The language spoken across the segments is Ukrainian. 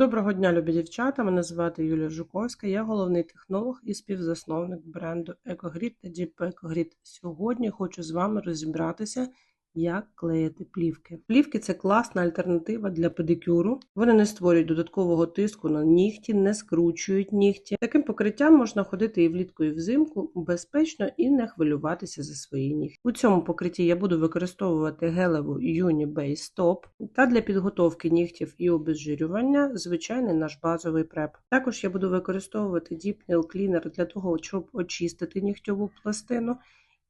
Доброго дня, любі дівчата. Мене звати Юлія Жуковська. Я головний технолог і співзасновник бренду EcoGrid та Deep EcoGrid. Сьогодні хочу з вами розібратися, як клеїти плівки. Плівки це класна альтернатива для педикюру. Вони не створюють додаткового тиску на нігті, не скручують нігті. Таким покриттям можна ходити і влітку, і взимку безпечно і не хвилюватися за свої нігті. У цьому покритті я буду використовувати гелеву Uni Base Top та для підготовки нігтів і обезжирювання звичайний наш базовий преп. Також я буду використовувати Deep Nail Cleaner для того, щоб очистити нігтьову пластину.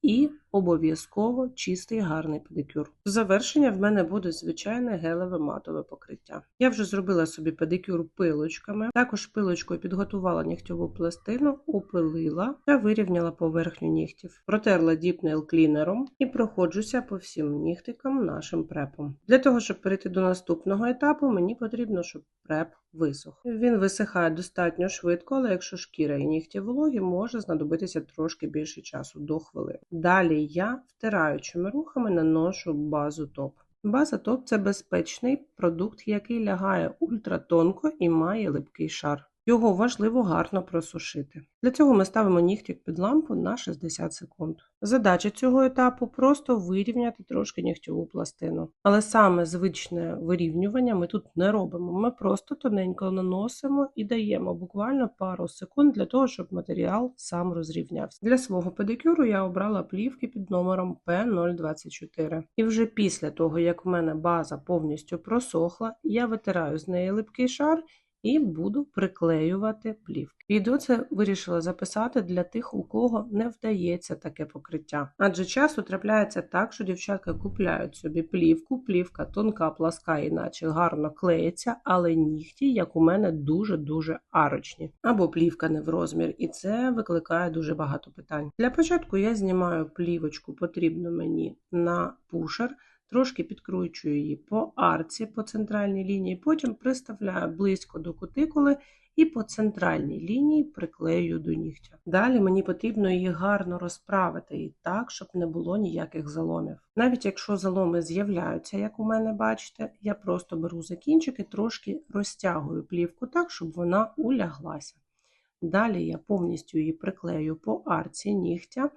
І обов'язково чистий гарний педикюр. Завершення в мене буде звичайне гелеве матове покриття. Я вже зробила собі педикюр пилочками, також пилочкою підготувала нігтьову пластину, опилила та вирівняла поверхню нігтів, протерла діпнейл клінером і проходжуся по всім нігтикам нашим препом. Для того, щоб перейти до наступного етапу, мені потрібно, щоб преп висох. Він висихає достатньо швидко, але якщо шкіра і нігті вологі, може знадобитися трошки більше часу до хвилин. Далі я втираючими рухами наношу базу топ. База топ це безпечний продукт, який лягає ультратонко і має липкий шар. Його важливо гарно просушити. Для цього ми ставимо нігтик під лампу на 60 секунд. Задача цього етапу просто вирівняти трошки нігтьову пластину. Але саме звичне вирівнювання ми тут не робимо. Ми просто тоненько наносимо і даємо буквально пару секунд для того, щоб матеріал сам розрівнявся. Для свого педикюру я обрала плівки під номером P024. І вже після того, як в мене база повністю просохла, я витираю з неї липкий шар і буду приклеювати плівки. Відео це вирішила записати для тих, у кого не вдається таке покриття. Адже часто трапляється так, що дівчатка купляють собі плівку, плівка тонка, пласка, іначе гарно клеїться, але нігті, як у мене, дуже-дуже арочні. Або плівка не в розмір, і це викликає дуже багато питань. Для початку я знімаю плівочку, потрібну мені на пушер. Трошки підкручую її по арці, по центральній лінії, потім приставляю близько до кутикули і по центральній лінії приклею до нігтя. Далі мені потрібно її гарно розправити і так, щоб не було ніяких заломів. Навіть якщо заломи з'являються, як у мене бачите, я просто беру закінчики, трошки розтягую плівку так, щоб вона уляглася. Далі я повністю її приклею по арці нігтя.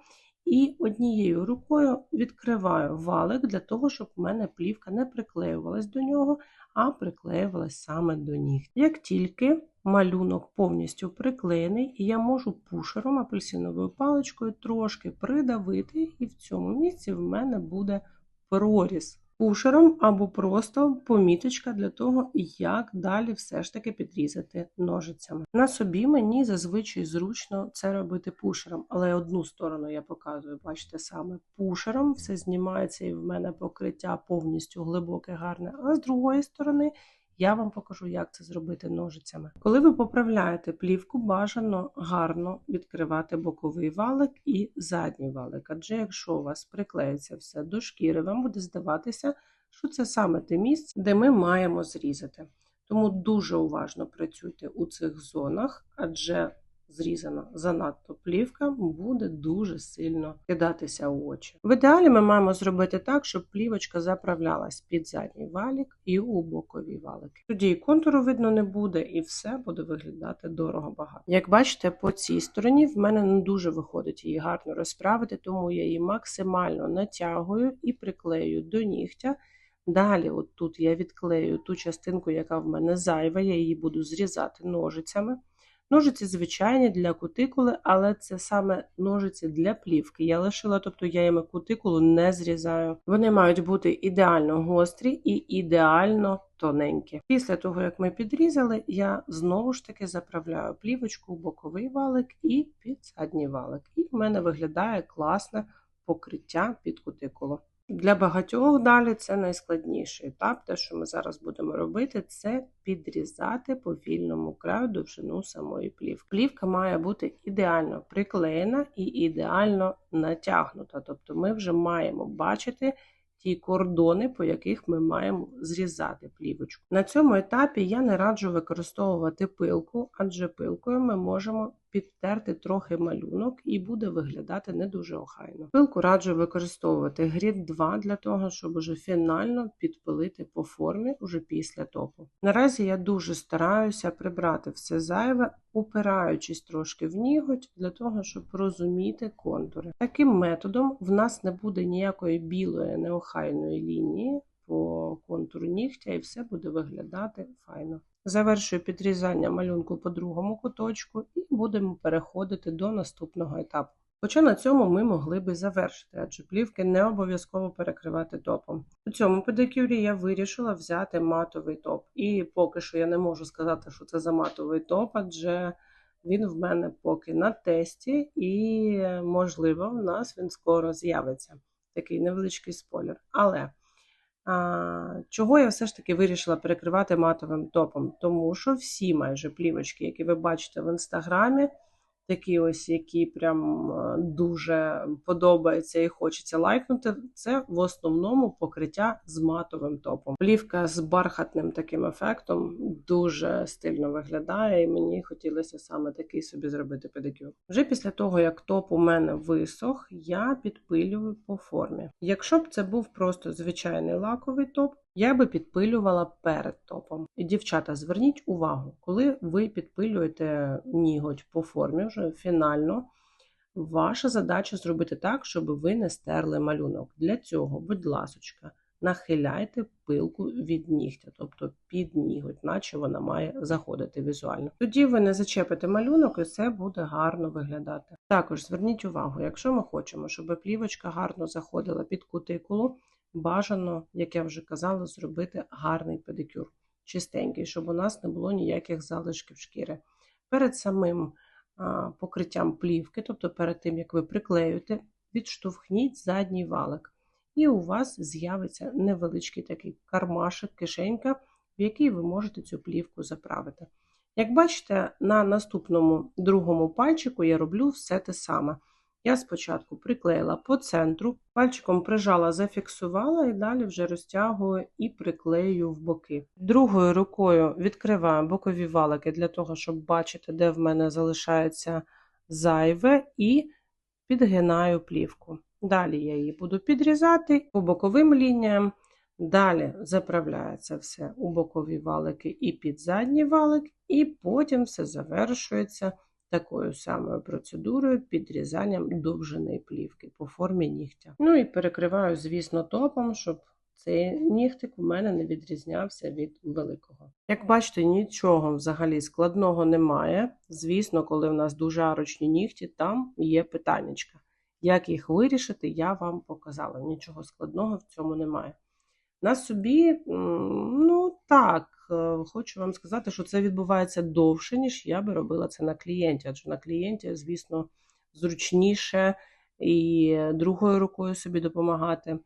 І однією рукою відкриваю валик для того, щоб у мене плівка не приклеювалась до нього, а приклеювалась саме до ніг. Як тільки малюнок повністю приклеєний, я можу пушером апельсиновою паличкою трошки придавити, і в цьому місці в мене буде проріз пушером або просто поміточка для того, як далі все ж таки підрізати ножицями. На собі мені зазвичай зручно це робити пушером, але одну сторону я показую, бачите, саме пушером, все знімається і в мене покриття повністю глибоке, гарне, а з другої сторони. Я вам покажу, як це зробити ножицями. Коли ви поправляєте плівку, бажано гарно відкривати боковий валик і задній валик. Адже якщо у вас приклеїться все до шкіри, вам буде здаватися, що це саме те місце, де ми маємо зрізати. Тому дуже уважно працюйте у цих зонах, адже зрізана занадто плівка, буде дуже сильно кидатися у очі. В ідеалі ми маємо зробити так, щоб плівочка заправлялась під задній валік і у бокові валики. Тоді і контуру видно не буде, і все буде виглядати дорого багато. Як бачите, по цій стороні в мене не дуже виходить її гарно розправити, тому я її максимально натягую і приклею до нігтя. Далі, от тут я відклею ту частинку, яка в мене зайва, я її буду зрізати ножицями. Ножиці звичайні для кутикули, але це саме ножиці для плівки. Я лишила, тобто я їм кутикулу не зрізаю. Вони мають бути ідеально гострі і ідеально тоненькі. Після того, як ми підрізали, я знову ж таки заправляю плівочку в боковий валик і під задній валик. І в мене виглядає класне покриття під кутикулу. Для багатьох далі це найскладніший етап. Те, що ми зараз будемо робити, це підрізати по вільному краю довжину самої плівки. Плівка має бути ідеально приклеєна і ідеально натягнута. Тобто ми вже маємо бачити ті кордони, по яких ми маємо зрізати плівочку. На цьому етапі я не раджу використовувати пилку, адже пилкою ми можемо підтерти трохи малюнок і буде виглядати не дуже охайно. Пилку раджу використовувати грід 2 для того, щоб уже фінально підпилити по формі уже після топу. Наразі я дуже стараюся прибрати все зайве, упираючись трошки в ніготь для того, щоб розуміти контури. Таким методом в нас не буде ніякої білої неохайної лінії по контуру нігтя, і все буде виглядати файно. Завершую підрізання малюнку по другому куточку і будемо переходити до наступного етапу. Хоча на цьому ми могли би завершити, адже плівки не обов'язково перекривати топом. У цьому педикюрі я вирішила взяти матовий топ. І поки що я не можу сказати, що це за матовий топ, адже він в мене поки на тесті, і, можливо, в нас він скоро з'явиться. Такий невеличкий спойлер. Але чого я все ж таки вирішила перекривати матовим топом? Тому що всі майже плівочки, які ви бачите в інстаграмі, такі ось, які прям е, дуже подобаються і хочеться лайкнути, це в основному покриття з матовим топом. Плівка з бархатним таким ефектом дуже стильно виглядає, і мені хотілося саме такий собі зробити педикюр. Вже після того, як топ у мене висох, я підпилюю по формі. Якщо б це був просто звичайний лаковий топ, я би підпилювала перед топом. Дівчата, зверніть увагу, коли ви підпилюєте ніготь по формі вже фінально, ваша задача зробити так, щоб ви не стерли малюнок. Для цього, будь ласочка, нахиляйте пилку від нігтя, тобто під ніготь, наче вона має заходити візуально. Тоді ви не зачепите малюнок і це буде гарно виглядати. Також зверніть увагу, якщо ми хочемо, щоб плівочка гарно заходила під кутикулу, бажано, як я вже казала, зробити гарний педикюр, чистенький, щоб у нас не було ніяких залишків шкіри. Перед самим покриттям плівки, тобто перед тим, як ви приклеюєте, відштовхніть задній валик. І у вас з'явиться невеличкий такий кармашик, кишенька, в який ви можете цю плівку заправити. Як бачите, на наступному другому пальчику я роблю все те саме. Я спочатку приклеїла по центру, пальчиком прижала, зафіксувала і далі вже розтягую і приклею в боки. Другою рукою відкриваю бокові валики для того, щоб бачити, де в мене залишається зайве, і підгинаю плівку. Далі я її буду підрізати по боковим лініям. Далі заправляється все у бокові валики і під задній валик, і потім все завершується такою самою процедурою підрізанням довжини плівки по формі нігтя. Ну і перекриваю, звісно, топом, щоб цей нігтик у мене не відрізнявся від великого. Як бачите, нічого взагалі складного немає. Звісно, коли в нас дуже арочні нігті, там є питаннячка. Як їх вирішити, я вам показала. Нічого складного в цьому немає. На собі, ну так, е, хочу вам сказати, що це відбувається довше, ніж я би робила це на клієнті. Адже на клієнті, звісно, зручніше і другою рукою собі допомагати.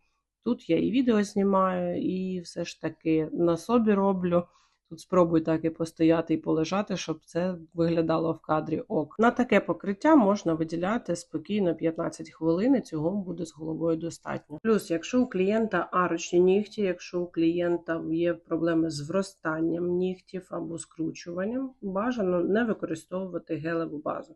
Тут я і відео знімаю, і все ж таки на собі роблю. Тут спробуй так і постояти і полежати, щоб це виглядало в кадрі ок. На таке покриття можна виділяти спокійно 15 хвилин, і цього буде з головою достатньо. Плюс, якщо у клієнта арочні нігті, якщо у клієнта є проблеми з вростанням нігтів або скручуванням, бажано не використовувати гелеву базу.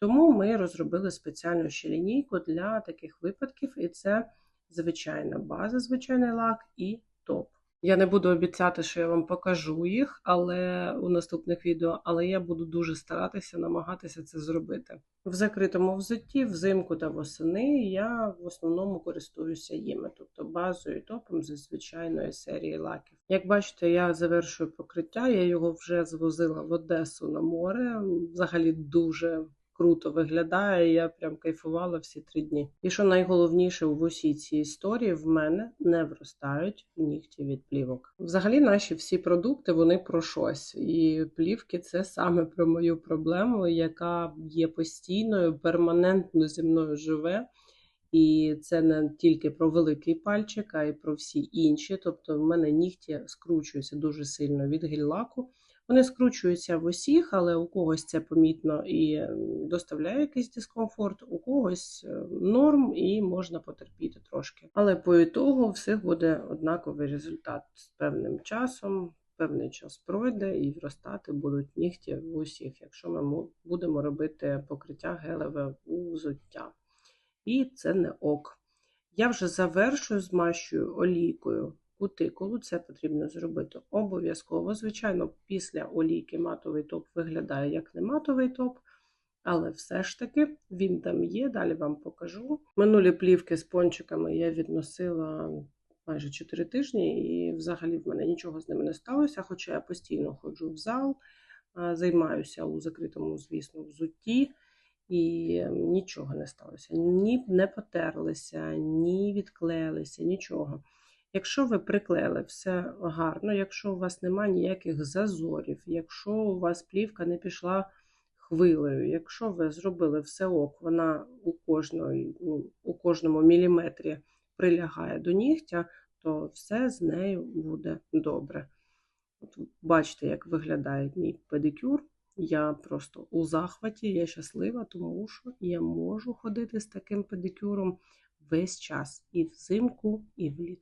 Тому ми розробили спеціальну ще лінійку для таких випадків, і це звичайна база, звичайний лак і топ. Я не буду обіцяти, що я вам покажу їх, але у наступних відео, але я буду дуже старатися намагатися це зробити. В закритому взутті, взимку та восени я в основному користуюся їми, тобто базою і топом зі звичайної серії лаків. Як бачите, я завершую покриття, я його вже звозила в Одесу на море. Взагалі дуже круто виглядає. Я прям кайфувала всі три дні. І що найголовніше у усій цій історії в мене не вростають нігті від плівок. Взагалі, наші всі продукти вони про щось, і плівки це саме про мою проблему, яка є постійною, перманентно зі мною живе. І це не тільки про великий пальчик, а й про всі інші. Тобто, в мене нігті скручуються дуже сильно від гель-лаку. Вони скручуються в усіх, але у когось це помітно і доставляє якийсь дискомфорт, у когось е, норм і можна потерпіти трошки. Але по ітогу всіх буде однаковий результат з певним часом. певний час пройде і вростати будуть нігті в усіх, якщо ми будемо робити покриття гелеве у взуття. І це не ок. Я вже завершую, змащую олійкою кутикулу. Це потрібно зробити обов'язково. Звичайно, після олійки матовий топ виглядає як не матовий топ, але все ж таки він там є. Далі вам покажу. Минулі плівки з пончиками я відносила майже 4 тижні, і взагалі в мене нічого з ними не сталося, хоча я постійно ходжу в зал, займаюся у закритому, звісно, взутті. І нічого не сталося. Ні не потерлися, ні відклеїлися, нічого. Якщо ви приклеїли все гарно, якщо у вас немає ніяких зазорів, якщо у вас плівка не пішла хвилею, якщо ви зробили все ок, вона у, кожної, ну, у кожному міліметрі прилягає до нігтя, то все з нею буде добре. От бачите, як виглядає мій педикюр. Я просто у захваті, я щаслива, тому що я можу ходити з таким педикюром весь час і взимку, і влітку.